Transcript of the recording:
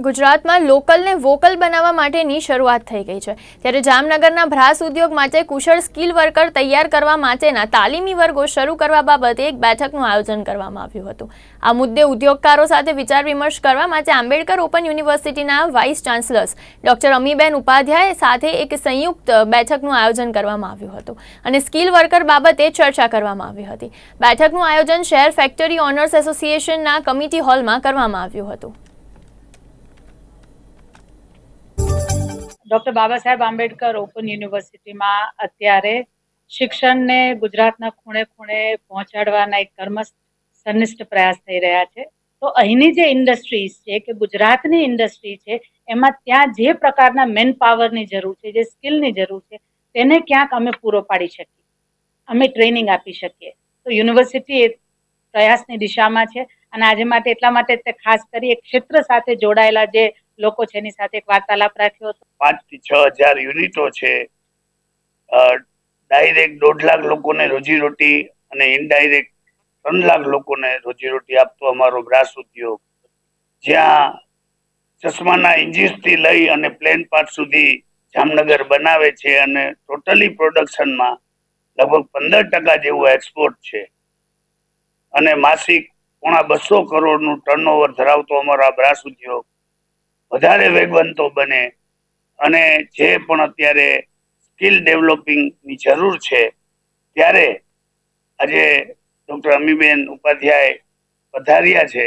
ગુજરાતમાં લોકલને વોકલ બનાવવા માટેની શરૂઆત થઈ ગઈ છે. ત્યારે જામનગરના ભ્રાસ ઉદ્યોગ માટે કુશળ સ્કિલ વર્કર તૈયાર કરવા માટેના તાલીમી વર્ગો શરૂ કરવા બાબતે એક બેઠકનું આયોજન કરવામાં આવ્યું હતું. આ મુદ્દે ઉદ્યોગકારો સાથે વિચાર વિમર્શ કરવા માટે આંબેડકર ઓપન યુનિવર્સિટીના vice chancellors doctor Amiben Upadhyay સાથે એક સંયુક્ત બેઠકનું આયોજન કરવામાં આવ્યું હતું અને સ્કિલ વર્કર બાબતે ચર્ચા કરવામાં આવી હતી. બેઠકનું આયોજન શહેર ફેક્ટરી ઓનર્સ એસોસિએશનના કમિટી હોલમાં કરવામાં આવ્યું હતું. ડોક્ટર બાબા સાહેબ આંબેડકર ઓપન યુનિવર્સિટીમાં અત્યારે શિક્ષણને ગુજરાતના ખૂણે ખૂણે પહોંચાડવાના એક કર્મસ્થ સનિષ્ઠ પ્રયાસ થઈ રહ્યા છે. તો અહીંની જે ઇન્ડસ્ટ્રીઝ છે કે ગુજરાતની ઇન્ડસ્ટ્રી છે, એમાં ત્યાં જે પ્રકારના મેન પાવરની જરૂર છે, જે સ્કિલની જરૂર છે, તેને ક્યાંક અમે પૂરો પાડી શકીએ. અમે ટ્રેનિંગ આપી શકીએ. તો યુનિવર્સિટી એ પ્રયાસની દિશામાં છે. અને આજે માટે એટલા માટે ખાસ કરી એક ક્ષેત્ર સાથે જોડાયેલા જે લોકો છે, એની સાથે એક વાર્તાલાપ રાખ્યો હતો. પાંચથી છ હજાર યુનિટો છે. ડાયરેક્ટ દોઢ લાખ લોકોને રોજીરોટી અને ઇનડાયરેક્ટ ત્રણ લાખ લોકોને રોજીરોટી આપતો અમારો બ્રાસ ઉદ્યોગ. જ્યાં ચશ્માના ઇન્જીસથી લઈ અને પ્લેન પાર્ટ સુધી જામનગર બનાવે છે અને ટોટલી પ્રોડક્શનમાં લગભગ પંદર ટકા જેવું એક્સપોર્ટ છે. અને માસિક પોણા બસો કરોડનું ટર્નઓવર ધરાવતો અમારો આ બ્રાસ ઉદ્યોગ વધારે વેગવંતો બને અને જે પણ અત્યારે સ્કિલ ડેવલપિંગની જરૂર છે, ત્યારે આજે ડૉક્ટર અમીબેન ઉપાધ્યાય પધાર્યા છે.